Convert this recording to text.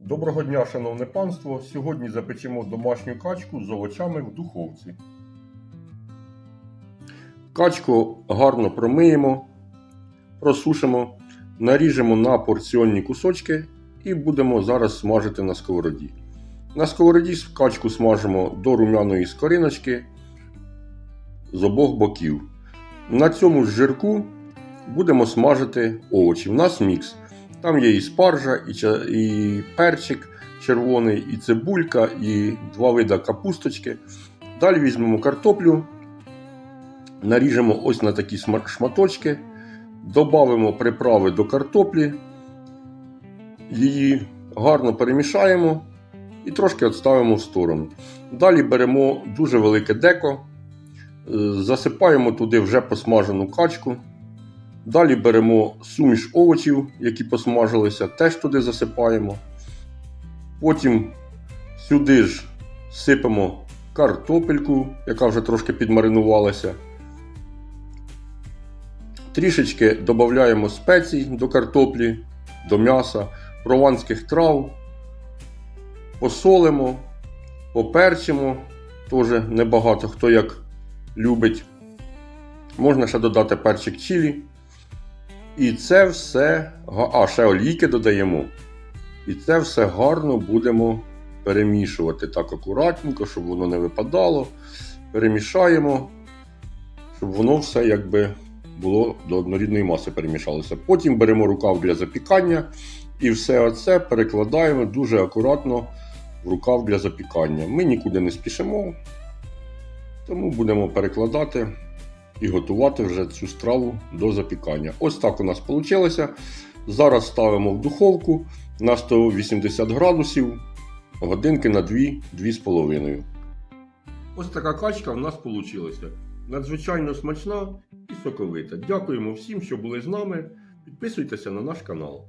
Доброго дня, шановне панство! Сьогодні запечемо домашню качку з овочами в духовці. Качку гарно промиємо, просушимо, наріжемо на порціонні кусочки і будемо зараз смажити на сковороді. На сковороді качку смажимо до румяної скориночки з обох боків. На цьому ж жирку будемо смажити овочі. У нас мікс. Там є і спаржа, і, і перчик червоний, і цибулька, і два вида капусточки. Далі візьмемо картоплю, наріжемо ось на такі шматочки, додамо приправи до картоплі, її гарно перемішаємо і трошки відставимо в сторону. Далі беремо дуже велике деко, е, засипаємо туди вже посмажену качку. Далі беремо суміш овочів, які посмажилися, теж туди засипаємо. Потім сюди ж сипемо картопельку, яка вже трошки підмаринувалася. Трішечки додаємо спецій до картоплі, до м'яса, прованських трав, посолимо, поперчимо, теж небагато хто як любить. Можна ще додати перчик чилі. І це все, а ще олійки додаємо. І це все гарно будемо перемішувати так акуратненько, щоб воно не випадало. Перемішаємо, щоб воно все якби було до однорідної маси перемішалося. Потім беремо рукав для запікання і все оце перекладаємо дуже акуратно в рукав для запікання. Ми нікуди не спішимо, тому будемо перекладати і готувати вже цю страву до запікання. Ось так у нас вийшло. Зараз ставимо в духовку на 180 градусів годинки на 2-2,5. Ось така качка в нас вийшла. Надзвичайно смачна і соковита. Дякуємо всім, що були з нами. Підписуйтеся на наш канал.